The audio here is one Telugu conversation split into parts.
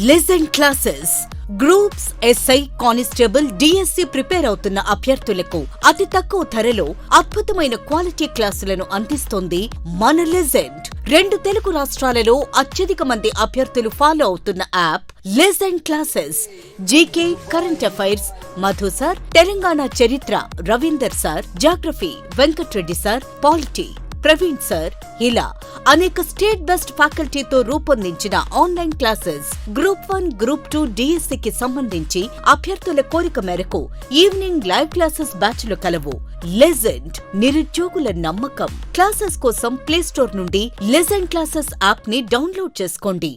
Legend classes groups SI constable DSC prepare అవుతున్న అభ్యర్థులకు అతి తక్కువ ధరలో అద్భుతమైన క్వాలిటీ క్లాసులను అందిస్తోంది మన లెజెండ్ రెండు తెలుగు రాష్ట్రాలలో అత్యధిక మంది అభ్యర్థులు ఫాలో అవుతున్న app legend classes GK current affairs Madhu sir Telangana చరిత్ర Ravinder sir geography Venkatreddy sir polity Praveen sir ఇలా అనేక స్టేట్ బెస్ట్ ఫ్యాకల్టీతో రూపొందించిన online classes group one group two కి సంబంధించి అభ్యర్థుల కోరిక మేరకు ఈవినింగ్ లైవ్ క్లాసెస్ బ్యాచ్లు కలవు. లెజెండ్ నిరుద్యోగుల నమ్మకం. క్లాసెస్ కోసం ప్లే స్టోర్ నుండి లెజెండ్ క్లాసెస్ యాప్ని డౌన్లోడ్ చేసుకోండి.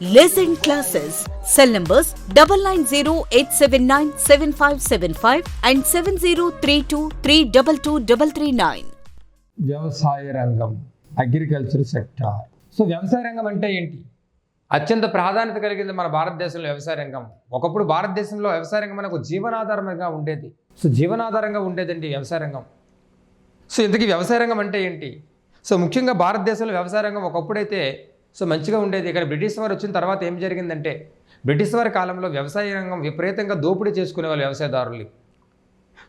Legend classes cell numbers double nine zero eight seven nine seven five seven five and seven zero three two three double two double three nine. వ్యవసాయ రంగం అగ్రికల్చర్ సెక్టార్ సో వ్యవసాయ రంగం అంటే ఏంటి? అత్యంత ప్రాధాన్యత కలిగింది మన భారతదేశంలో వ్యవసాయ రంగం. ఒకప్పుడు భారతదేశంలో వ్యవసాయ రంగం మనకు జీవనాధారంగా ఉండేది. సో జీవనాధారంగా ఉండేదండి వ్యవసాయ రంగం. సో ఇంతకీ వ్యవసాయ రంగం అంటే ఏంటి? సో ముఖ్యంగా భారతదేశంలో వ్యవసాయ రంగం ఒకప్పుడైతే సో మంచిగా ఉండేది. కానీ బ్రిటిష్ వారు వచ్చిన తర్వాత ఏం జరిగిందంటే బ్రిటిష్ వారి కాలంలో వ్యవసాయ రంగం విపరీతంగా దోపిడీ చేసుకునేవాళ్ళు వ్యవసాయదారులు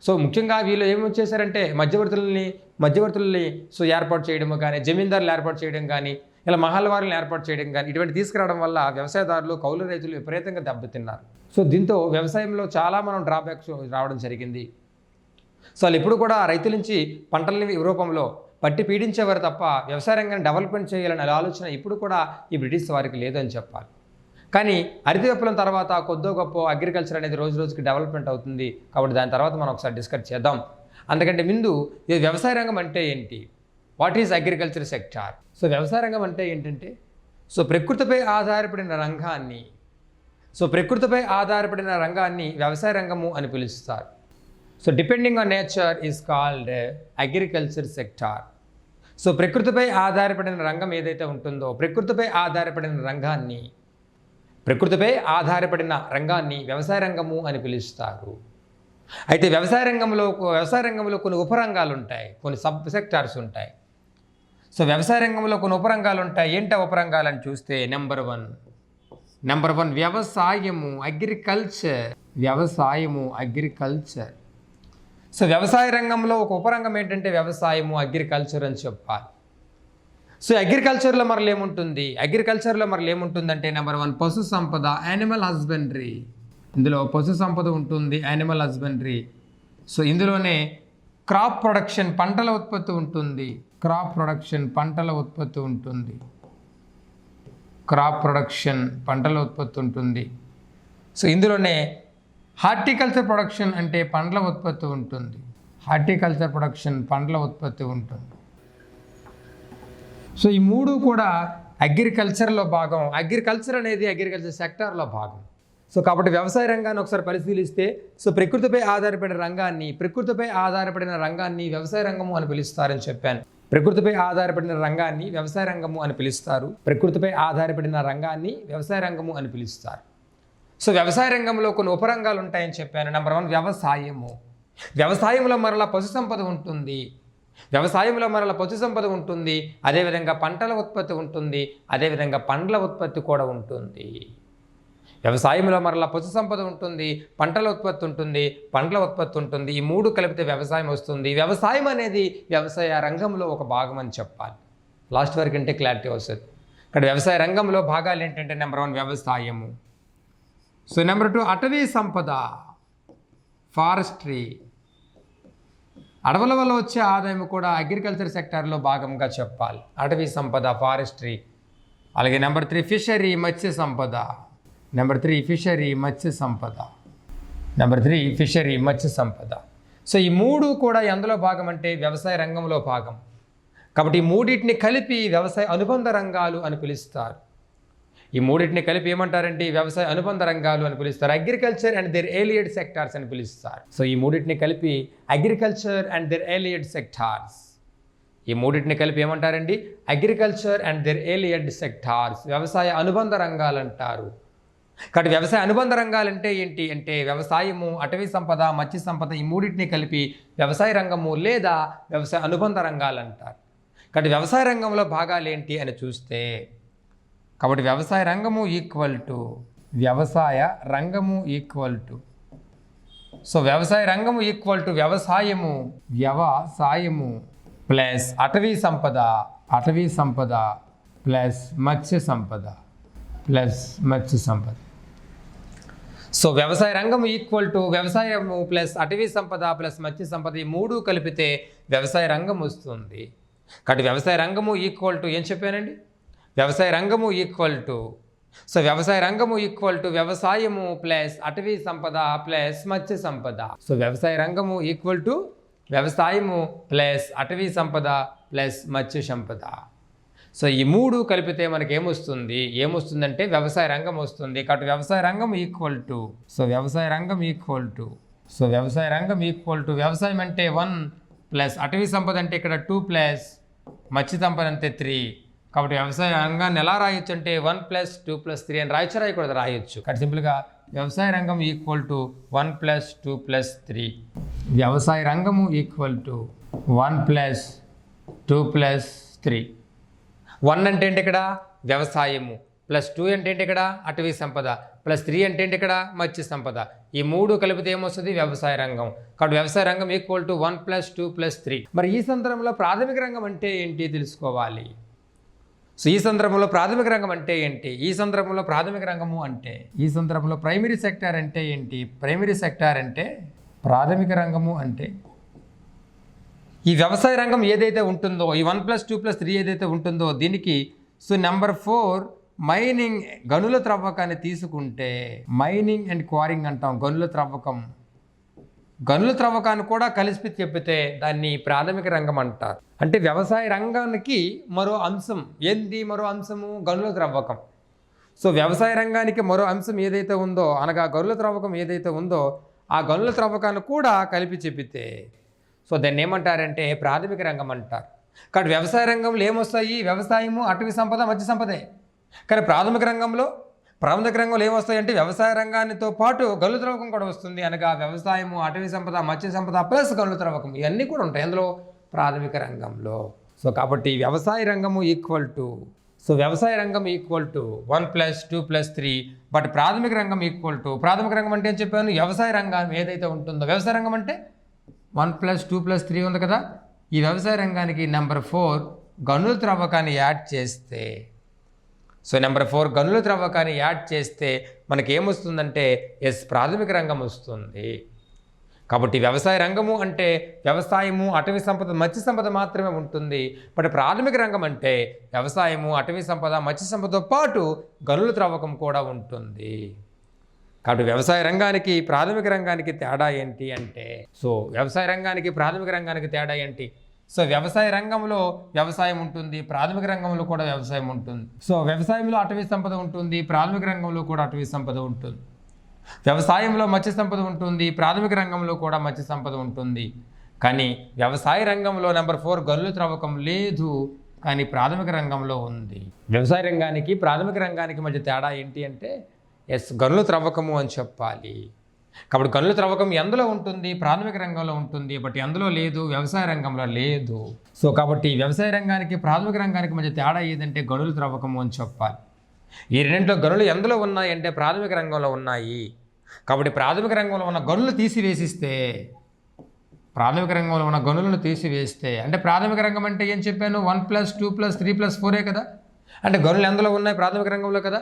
సో ముఖ్యంగా వీళ్ళు ఏమి చేశారంటే మధ్యవర్తులని మధ్యవర్తులని సో ఏర్పాటు చేయడం కానీ జమీందారులు ఏర్పాటు చేయడం కానీ ఇలా మహల్వారులను ఏర్పాటు చేయడం కానీ ఇటువంటి తీసుకురావడం వల్ల వ్యవసాయదారులు కౌలు రైతులు విపరీతంగా దెబ్బతిన్నారు. సో దీంతో వ్యవసాయంలో చాలా మనం డ్రాబ్యాక్స్ రావడం జరిగింది. సో వాళ్ళు ఎప్పుడు కూడా రైతుల నుంచి పంటలని రూపంలో పట్టి పీడించేవారు తప్ప వ్యవసాయ రంగాన్ని డెవలప్మెంట్ చేయాలనే ఆలోచన ఇప్పుడు కూడా ఈ బ్రిటిష్ వారికి లేదని చెప్పాలి. కానీ హరిత విప్లవం తర్వాత కొద్దో గొప్ప అగ్రికల్చర్ అనేది రోజు రోజుకి డెవలప్మెంట్ అవుతుంది. కాబట్టి దాని తర్వాత మనం ఒకసారి డిస్కస్ చేద్దాం. అందుకంటే ముందు ఈ వ్యవసాయ రంగం అంటే ఏంటి? What is agriculture sector so వ్యవసాయ రంగం అంటే ఏంటంటే సో ప్రకృతిపై ఆధారపడిన రంగాన్ని సో ప్రకృతిపై ఆధారపడిన రంగాన్ని వ్యవసాయ రంగము అని పిలుస్తారు. So depending on nature is called agriculture sector so ప్రకృతిపై ఆధారపడిన రంగం ఏదైతే ఉంటుందో ప్రకృతిపై ఆధారపడిన రంగాన్ని ప్రకృతిపై ఆధారపడిన రంగాన్ని వ్యవసాయ రంగము అని పిలుస్తారు. అయితే వ్యవసాయ రంగంలో వ్యవసాయ రంగంలో కొన్ని ఉపరంగాలు ఉంటాయి కొన్ని సబ్ సెక్టార్స్ ఉంటాయి. సో వ్యవసాయ రంగంలో కొన్ని ఉపరంగాలు ఉంటాయి ఏంటో ఉపరంగాలు అని చూస్తే నెంబర్ వన్. నెంబర్ వన్ వ్యవసాయము అగ్రికల్చర్. వ్యవసాయము అగ్రికల్చర్. సో వ్యవసాయ రంగంలో ఒక ఉపరంగం ఏంటంటే వ్యవసాయము అగ్రికల్చర్ అని చెప్పాలి. సో అగ్రికల్చర్లో మరలు ఏముంటుంది? అగ్రికల్చర్లో మరలు ఏముంటుందంటే నెంబర్ వన్ పశు సంపద యానిమల్ హస్బెండరీ. ఇందులో పశు సంపద ఉంటుంది యానిమల్ హస్బెండరీ సో ఇందులోనే క్రాప్ ప్రొడక్షన్ పంటల ఉత్పత్తి ఉంటుంది. క్రాప్ ప్రొడక్షన్ పంటల ఉత్పత్తి ఉంటుంది. క్రాప్ ప్రొడక్షన్ పంటల ఉత్పత్తి ఉంటుంది. సో ఇందులోనే హార్టికల్చర్ ప్రొడక్షన్ అంటే పండ్ల ఉత్పత్తి ఉంటుంది. హార్టికల్చర్ ప్రొడక్షన్ పండ్ల ఉత్పత్తి ఉంటుంది. సో ఈ మూడు కూడా అగ్రికల్చర్లో భాగం. అగ్రికల్చర్ అనేది అగ్రికల్చర్ సెక్టార్లో భాగం. సో కాబట్టి వ్యవసాయ రంగాన్ని ఒకసారి పరిశీలిస్తే సో ప్రకృతిపై ఆధారపడిన రంగాన్ని ప్రకృతిపై ఆధారపడిన రంగాన్ని వ్యవసాయ రంగము అని పిలుస్తారని చెప్పాను. ప్రకృతిపై ఆధారపడిన రంగాన్ని వ్యవసాయ రంగము అని పిలుస్తారు. ప్రకృతిపై ఆధారపడిన రంగాన్ని వ్యవసాయ రంగము అని పిలుస్తారు. సో వ్యవసాయ రంగంలో కొన్ని ఉపరంగాలు ఉంటాయని చెప్పాను. నెంబర్ వన్ వ్యవసాయము. వ్యవసాయంలో మరలా పశు సంపద ఉంటుంది. వ్యవసాయంలో మరల పశు సంపద ఉంటుంది. అదేవిధంగా పంటల ఉత్పత్తి ఉంటుంది. అదేవిధంగా పండ్ల ఉత్పత్తి కూడా ఉంటుంది. వ్యవసాయంలో మరల పశు సంపద ఉంటుంది పంటల ఉత్పత్తి ఉంటుంది పండ్ల ఉత్పత్తి ఉంటుంది ఈ మూడు కలిపితే వ్యవసాయం వస్తుంది. వ్యవసాయం అనేది వ్యవసాయ రంగంలో ఒక భాగం అని చెప్పాలి. లాస్ట్ వరకు అంటే క్లారిటీ వస్తుంది. ఇక్కడ వ్యవసాయ రంగంలో భాగాలు ఏంటంటే నెంబర్ వన్ వ్యవసాయము. సో నెంబర్ టూ అటవీ సంపద ఫారెస్ట్రీ అడవుల వల్ల వచ్చే ఆదాయం కూడా అగ్రికల్చర్ సెక్టార్లో భాగంగా చెప్పాలి. అటవీ సంపద ఫారెస్ట్రీ అలాగే number three fishery Matsya Sampada. Number three fishery Matsya Sampada. Number three fishery Matsya Sampada. So ఈ మూడు కూడా ఎందులో భాగం అంటే వ్యవసాయ రంగంలో భాగం. కాబట్టి ఈ మూడింటిని కలిపి వ్యవసాయ అనుబంధ రంగాలు అని పిలుస్తారు. ఈ మూడింటిని కలిపి ఏమంటారంటే వ్యవసాయ అనుబంధ రంగాలు అని పిలుస్తారు. Agriculture and their allied sectors అని పిలుస్తారు. సో ఈ మూడింటిని కలిపి agriculture and their allied sectors ఈ మూడింటిని కలిపి ఏమంటారండి? Agriculture and their allied sectors వ్యవసాయ అనుబంధ రంగాలు అంటారు. కాబట్టి వ్యవసాయ అనుబంధ రంగాలంటే ఏంటి? అంటే వ్యవసాయము అటవీ సంపద మత్స్య సంపద ఈ మూడింటిని కలిపి వ్యవసాయ రంగము లేదా వ్యవసాయ అనుబంధ రంగాలు అంటారు. కాబట్టి వ్యవసాయ రంగంలో భాగాలు ఏంటి అని చూస్తే కాబట్టి వ్యవసాయ రంగము ఈక్వల్ టు వ్యవసాయ రంగము ఈక్వల్ టు సో వ్యవసాయ రంగము ఈక్వల్ టు వ్యవసాయము వ్యవసాయము ప్లస్ అటవీ సంపద అటవీ సంపద plus Matsya Sampada plus Matsya Sampada. So వ్యవసాయ రంగం ఈక్వల్ టు వ్యవసాయము ప్లస్ అటవీ సంపద ప్లస్ మత్స్య సంపద ఈ మూడు కలిపితే వ్యవసాయ రంగం వస్తుంది. కాబట్టి వ్యవసాయ రంగము ఈక్వల్ టు ఏం చెప్పానండి? వ్యవసాయ రంగము ఈక్వల్ టు సో వ్యవసాయ రంగము ఈక్వల్ టు వ్యవసాయము ప్లస్ అటవీ సంపద ప్లస్ మత్స్య సంపద. సో వ్యవసాయ రంగము ఈక్వల్ టు వ్యవసాయము ప్లస్ అటవీ సంపద ప్లస్ మత్స్య సంపద. సో ఈ మూడు కలిపితే మనకి ఏమొస్తుంది ఏమొస్తుందంటే వ్యవసాయ రంగం వస్తుంది. కాబట్టి వ్యవసాయ రంగం ఈక్వల్ టు సో వ్యవసాయ రంగం ఈక్వల్ టు సో వ్యవసాయ రంగం ఈక్వల్ టు వ్యవసాయం అంటే వన్ ప్లస్ అటవీ సంపద అంటే ఇక్కడ టూ ప్లస్ మత్స్య సంపద అంటే త్రీ కాబట్టి వ్యవసాయ రంగాన్ని ఎలా రాయొచ్చు అంటే one plus two plus three అని రాయొచ్చు? రాయకూడదు? రాయొచ్చు. కాబట్టి సింపుల్గా వ్యవసాయ రంగం equal to one plus two plus three వ్యవసాయ రంగము equal to one plus two plus three one అంటే ఏంటి ఇక్కడ? వ్యవసాయము. ప్లస్ టూ అంటే ఏంటి ఇక్కడ? అటవీ సంపద. ప్లస్ త్రీ అంటే ఏంటి ఇక్కడ? మత్స్య సంపద. ఈ మూడు కలిపితే ఏమొస్తుంది? వ్యవసాయ రంగం. కాబట్టి వ్యవసాయ రంగం equal to one plus two plus three మరి ఈ సందర్భంలో ప్రాథమిక రంగం అంటే ఏంటి తెలుసుకోవాలి? సో ఈ సందర్భంలో ప్రాథమిక రంగం అంటే ఏంటి? ఈ సందర్భంలో ప్రాథమిక రంగము అంటే? ఈ సందర్భంలో ప్రైమరీ సెక్టార్ అంటే ఏంటి? ప్రైమరీ సెక్టార్ అంటే ప్రాథమిక రంగము అంటే? ఈ వ్యవసాయ రంగం ఏదైతే ఉంటుందో ఈ one plus two plus three ఏదైతే ఉంటుందో దీనికి సో నెంబర్ ఫోర్ మైనింగ్ గనుల త్రవ్వకాన్ని తీసుకుంటే మైనింగ్ అండ్ క్వారింగ్ అంటాం గనుల త్రవ్వకం. గనుల త్రవ్వకాన్ని కూడా కలిసి చెప్పితే దాన్ని ప్రాథమిక రంగం అంటారు. అంటే వ్యవసాయ రంగానికి మరో అంశం. ఏంది మరో అంశము? గనుల త్రవ్వకం. సో వ్యవసాయ రంగానికి మరో అంశం ఏదైతే ఉందో అనగా గనుల త్రవ్వకం ఏదైతే ఉందో ఆ గనుల త్రవ్వకాన్ని కూడా కలిపి చెప్పితే సో దాన్ని ఏమంటారంటే ప్రాథమిక రంగం అంటారు. కాబట్టి వ్యవసాయ రంగంలో ఏమొస్తాయి? వ్యవసాయము అటవీ సంపద మధ్య సంపదే. కానీ ప్రాథమిక రంగంలో ప్రాథమిక రంగంలో ఏమొస్తాయంటే వ్యవసాయ రంగానితో పాటు గల్లు త్రవ్వకం కూడా వస్తుంది అనగా వ్యవసాయము అటవీ సంపద మత్స్య సంపద ప్లస్ గల్లు త్రవ్వకం ఇవన్నీ కూడా ఉంటాయి అందులో ప్రాథమిక రంగంలో. సో కాబట్టి వ్యవసాయ రంగము ఈక్వల్ టు సో వ్యవసాయ రంగం equal to one plus two plus three but ప్రాథమిక రంగం ఈక్వల్ టు ప్రాథమిక రంగం అంటే ఏం చెప్పాను? వ్యవసాయ రంగం ఏదైతే ఉంటుందో వ్యవసాయ రంగం అంటే one plus two plus three ఉంది కదా? ఈ వ్యవసాయ రంగానికి నెంబర్ ఫోర్ గనుల త్రవ్వకాన్ని యాడ్ చేస్తే సో నెంబర్ ఫోర్ గనుల త్రవ్వకాన్ని యాడ్ చేస్తే మనకి ఏమొస్తుందంటే ఎస్ ప్రాథమిక రంగం వస్తుంది. కాబట్టి వ్యవసాయ రంగము అంటే వ్యవసాయము అటవీ సంపద మత్స్య సంపద మాత్రమే ఉంటుంది. బట్ ప్రాథమిక రంగం అంటే వ్యవసాయము అటవీ సంపద మత్స్య సంపదతో పాటు గనుల త్రవ్వకం కూడా ఉంటుంది. కాబట్టి వ్యవసాయ రంగానికి ప్రాథమిక రంగానికి తేడా ఏంటి అంటే సో వ్యవసాయ రంగానికి ప్రాథమిక రంగానికి తేడా ఏంటి? సో వ్యవసాయ రంగంలో వ్యవసాయం ఉంటుంది ప్రాథమిక రంగంలో కూడా వ్యవసాయం ఉంటుంది. సో వ్యవసాయంలో అటవీ సంపద ఉంటుంది ప్రాథమిక రంగంలో కూడా అటవీ సంపద ఉంటుంది. వ్యవసాయంలో మత్స్య సంపద ఉంటుంది ప్రాథమిక రంగంలో కూడా మత్స్య సంపద ఉంటుంది. కానీ వ్యవసాయ రంగంలో నెంబర్ ఫోర్ గల్లు త్రవ్వకం లేదు కానీ ప్రాథమిక రంగంలో ఉంది. వ్యవసాయ రంగానికి ప్రాథమిక రంగానికి మధ్య తేడా ఏంటి అంటే ఎస్ గనులు త్రవ్వకము అని చెప్పాలి. కాబట్టి గనుల త్రవ్వకం ఎందులో ఉంటుంది? ప్రాథమిక రంగంలో ఉంటుంది బట్ ఎందులో లేదు? వ్యవసాయ రంగంలో లేదు. సో కాబట్టి వ్యవసాయ రంగానికి ప్రాథమిక రంగానికి మధ్య తేడా ఏదంటే గనుల త్రవ్వకము అని చెప్పాలి. ఈ రెండింటిలో గనులు ఎందులో ఉన్నాయి అంటే ప్రాథమిక రంగంలో ఉన్నాయి. కాబట్టి ప్రాథమిక రంగంలో ఉన్న గనులు తీసివేసిస్తే ప్రాథమిక రంగంలో ఉన్న గనులను తీసివేస్తే అంటే ప్రాథమిక రంగం అంటే ఏం చెప్పాను? One plus two plus three plus ఫోరే కదా? అంటే గనులు ఎందులో ఉన్నాయి ప్రాథమిక రంగంలో కదా?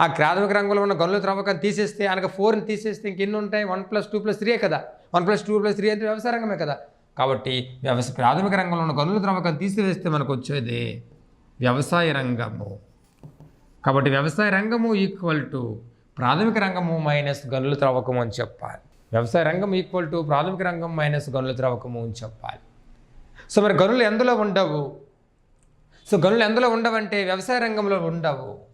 ఆ ప్రాథమిక రంగంలో ఉన్న గనుల త్రవ్వకం తీసేస్తే అనగా ఫోర్ని తీసేస్తే ఇంకెన్ని ఉంటాయి? One plus two plus three కదా. One plus two plus three అంటే వ్యవసాయ రంగమే కదా. కాబట్టి వ్యవసాయ ప్రాథమిక రంగంలో ఉన్న గనుల త్రవ్వకం తీసివేస్తే మనకు వచ్చేది వ్యవసాయ రంగము. కాబట్టి వ్యవసాయ రంగము ఈక్వల్ టు ప్రాథమిక రంగము మైనస్ గనుల త్రవ్వకము అని చెప్పాలి. వ్యవసాయ రంగం ఈక్వల్ టు ప్రాథమిక రంగం మైనస్ గనుల త్రవ్వకము అని చెప్పాలి. సో మరి గనులు ఎందులో ఉండవు? సో గనులు ఎందులో ఉండవంటే వ్యవసాయ రంగంలో ఉండవు.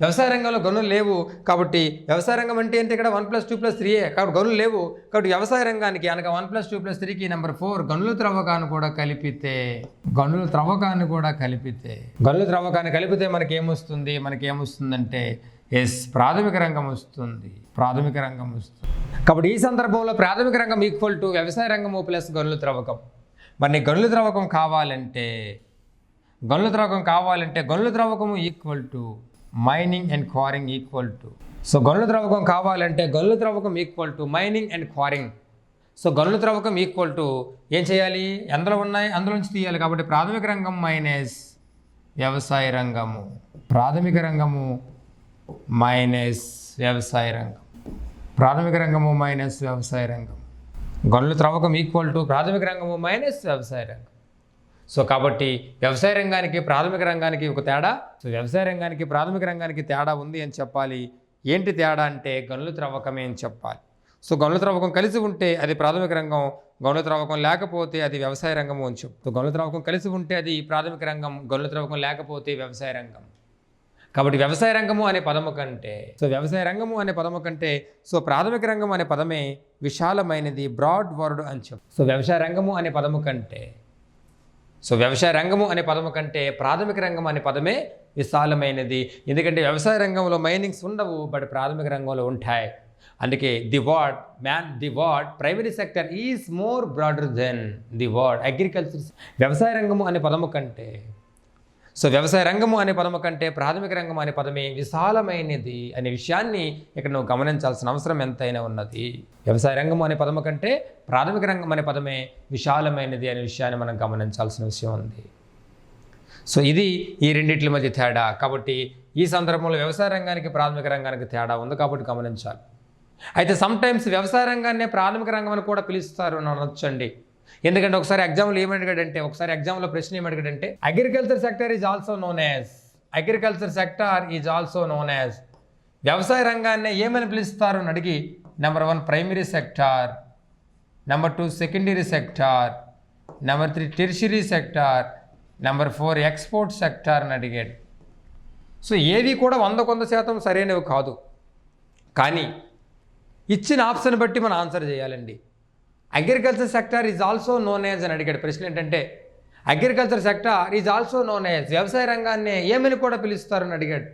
వ్యవసాయ రంగంలో గనులు లేవు కాబట్టి వ్యవసాయ రంగం అంటే ఏంటి? ఇక్కడ one plus two plus three కాబట్టి గనులు లేవు. కాబట్టి వ్యవసాయ రంగానికి అనగా వన్ ప్లస్ టూ ప్లస్ త్రీకి నెంబర్ ఫోర్ గనుల త్రవ్వకాన్ని కూడా కలిపితే గనుల త్రవ్వకాన్ని కూడా కలిపితే గనుల త్రవ్వకాన్ని కలిపితే మనకి ఏమొస్తుంది మనకి ఏమొస్తుందంటే ఎస్ ప్రాథమిక రంగం వస్తుంది. ప్రాథమిక రంగం వస్తుంది. కాబట్టి ఈ సందర్భంలో ప్రాథమిక రంగం ఈక్వల్ టు వ్యవసాయ రంగము ప్లస్ గనుల త్రవ్వకం. మరి నీకు గనుల త్రవ్వకం కావాలంటే గనుల త్రవ్వకం కావాలంటే గనుల త్రవ్వకము equal to mining and quarrying equal to so గనుల త్రవ్వకం కావాలంటే గనుల త్రవ్వకం equal to mining and quarrying so గనుల త్రవ్వకం ఈక్వల్ టు ఏం చేయాలి? ఎందులో ఉన్నాయి? అందులో నుంచి తీయాలి. కాబట్టి ప్రాథమిక రంగం మైనస్ వ్యవసాయ రంగము. ప్రాథమిక రంగము మైనస్ వ్యవసాయ రంగం. ప్రాథమిక రంగము మైనస్ వ్యవసాయ రంగం. గనుల త్రవ్వకం ఈక్వల్ టు ప్రాథమిక రంగము మైనస్ వ్యవసాయ రంగం. సో కాబట్టి వ్యవసాయ రంగానికి ప్రాథమిక రంగానికి ఒక తేడా. సో వ్యవసాయ రంగానికి ప్రాథమిక రంగానికి తేడా ఉంది అని చెప్పాలి. ఏంటి తేడా అంటే గనుల త్రవ్వకమే అని చెప్పాలి. సో గనుల త్రవ్వకం కలిసి ఉంటే అది ప్రాథమిక రంగం గనుల త్రవ్వకం లేకపోతే అది వ్యవసాయ రంగము అని చెప్పు. సో గనుల త్రవ్వకం కలిసి ఉంటే అది ప్రాథమిక రంగం గనుల త్రవ్వకం లేకపోతే వ్యవసాయ రంగం. కాబట్టి వ్యవసాయ రంగము అనే పదము కంటే సో వ్యవసాయ రంగము అనే పదము కంటే సో ప్రాథమిక రంగం అనే పదమే విశాలమైనది బ్రాడ్ వర్డ్ అని చెప్పు. సో వ్యవసాయ రంగము అనే పదము కంటే సో వ్యవసాయ రంగము అనే పదము కంటే ప్రాథమిక రంగం అనే పదమే విశాలమైనది. ఎందుకంటే వ్యవసాయ రంగంలో మైనింగ్స్ ఉండవు బట్ ప్రాథమిక రంగంలో ఉంటాయి. అందుకే the word man the word primary sector is more broader than the word. Agriculture వ్యవసాయ రంగము అనే పదము కంటే సో వ్యవసాయ రంగము అనే పదము కంటే ప్రాథమిక రంగం అనే పదమే విశాలమైనది అనే విషయాన్ని ఇక్కడ నువ్వు గమనించాల్సిన అవసరం ఎంతైనా ఉన్నది. వ్యవసాయ రంగము అనే పదము కంటే ప్రాథమిక రంగం అనే పదమే విశాలమైనది అనే విషయాన్ని మనం గమనించాల్సిన విషయం ఉంది. సో ఇది ఈ రెండింటి మధ్య తేడా. కాబట్టి ఈ సందర్భంలో వ్యవసాయ రంగానికి ప్రాథమిక రంగానికి తేడా ఉంది కాబట్టి గమనించాలి. అయితే సమ్టైమ్స్ వ్యవసాయ రంగాన్నే ప్రాథమిక రంగం అని కూడా పిలుస్తారు అని అనొచ్చండి. ఎందుకంటే ఒకసారి ఎగ్జామ్లో ఏమడిగాడంటే ఒకసారి ఎగ్జామ్లో ప్రశ్న ఏమడిగాడంటే agriculture sector is also known as agriculture sector is also known as వ్యవసాయ రంగాన్ని ఏమని పిలుస్తారు? అని అడిగి number one primary sector number two secondary sector number three tertiary sector number four export sector అని అడిగాడు. సో ఏవి కూడా వంద కొంత శాతం సరైనవి కాదు. కానీ ఇచ్చిన ఆప్షన్ బట్టి మనం ఆన్సర్ చేయాలండి. Agriculture sector is also known as అని అడిగాడు ప్రశ్న ఏంటంటే agriculture sector is also known as వ్యవసాయ రంగాన్ని ఏమని కూడా పిలుస్తారని అడిగాడు.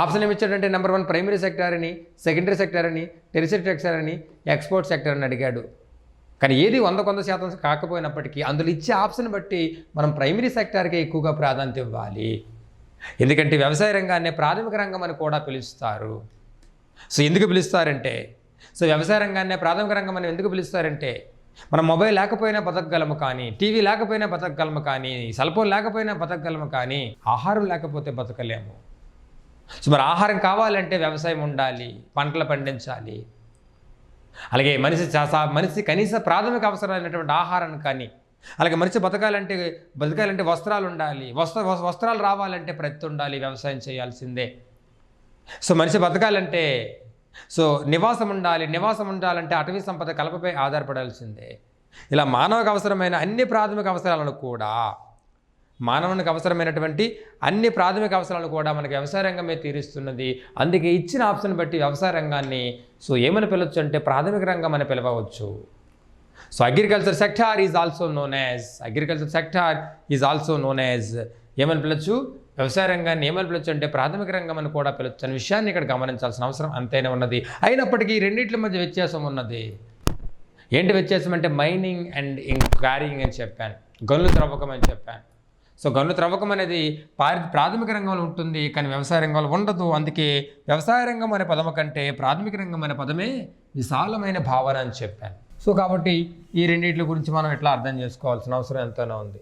ఆప్షన్ ఏమి ఇచ్చాడంటే నెంబర్ వన్ ప్రైమరీ సెక్టార్ అని సెకండరీ సెక్టార్ అని టెరిసరీ సెక్టార్ అని ఎక్స్పోర్ట్ సెక్టార్ అని అడిగాడు. కానీ ఏది వంద కొంత శాతం కాకపోయినప్పటికీ అందులో ఇచ్చే ఆప్షన్ బట్టి మనం ప్రైమరీ సెక్టార్కే ఎక్కువగా ప్రాధాన్యత ఇవ్వాలి. ఎందుకంటే వ్యవసాయ రంగాన్ని ప్రాథమిక రంగం అని కూడా పిలుస్తారు. సో ఎందుకు పిలుస్తారంటే సో వ్యవసాయ రంగాన్ని ప్రాథమిక రంగం అని ఎందుకు పిలుస్తారంటే మనం మొబైల్ లేకపోయినా బతకగలము కానీ టీవీ లేకపోయినా బతకగలము కానీ సెల్ ఫోన్ లేకపోయినా బతకగలము కానీ ఆహారం లేకపోతే బతకలేము. సో మరి ఆహారం కావాలంటే వ్యవసాయం ఉండాలి పంటలు పండించాలి. అలాగే మనిషి మనిషి కనీస ప్రాథమిక అవసరమైనటువంటి ఆహారం కానీ అలాగే మనిషి బతకాలంటే బతకాలంటే వస్త్రాలు ఉండాలి వస్త్ర వస్త్రాలు రావాలంటే ప్రతి ఉండాలి వ్యవసాయం చేయాల్సిందే. సో మనిషి బతకాలంటే సో నివాసం ఉండాలి నివాసం ఉండాలంటే అటవీ సంపద కలపపై ఆధారపడాల్సిందే. ఇలా మానవకు అవసరమైన అన్ని ప్రాథమిక అవసరాలను కూడా మానవునికి అవసరమైనటువంటి అన్ని ప్రాథమిక అవసరాలు కూడా మనకి వ్యవసాయ రంగమే తీరుస్తున్నది. అందుకే ఇచ్చిన ఆప్షన్ బట్టి వ్యవసాయ రంగాన్ని సో ఏమని పిలవచ్చు అంటే ప్రాథమిక రంగం అని పిలవచ్చు so agriculture sector is also known as agriculture sector is also known as. ఏమని పిలవచ్చు వ్యవసాయ రంగాన్ని ఏమని పిలవచ్చు అంటే ప్రాథమిక రంగం అని కూడా పిలవచ్చు అనే విషయాన్ని ఇక్కడ గమనించాల్సిన అవసరం అంతైనా ఉన్నది. అయినప్పటికీ రెండింటి మధ్య వ్యత్యాసం ఉన్నది. ఏంటి వ్యత్యాసం అంటే మైనింగ్ అండ్ క్వారింగ్ అని చెప్పాను. గనులు త్రవ్వకం అని చెప్పాను. సో గనులు త్రవ్వకం అనేది పారి ప్రాథమిక రంగంలో ఉంటుంది కానీ వ్యవసాయ రంగంలో ఉండదు. అందుకే వ్యవసాయ రంగం అనే పదము కంటే ప్రాథమిక రంగం అనే పదమే విశాలమైన భావన అని చెప్పాను. సో కాబట్టి ఈ రెండింటి గురించి మనం ఎట్లా అర్థం చేసుకోవాల్సిన అవసరం ఎంతైనా ఉంది.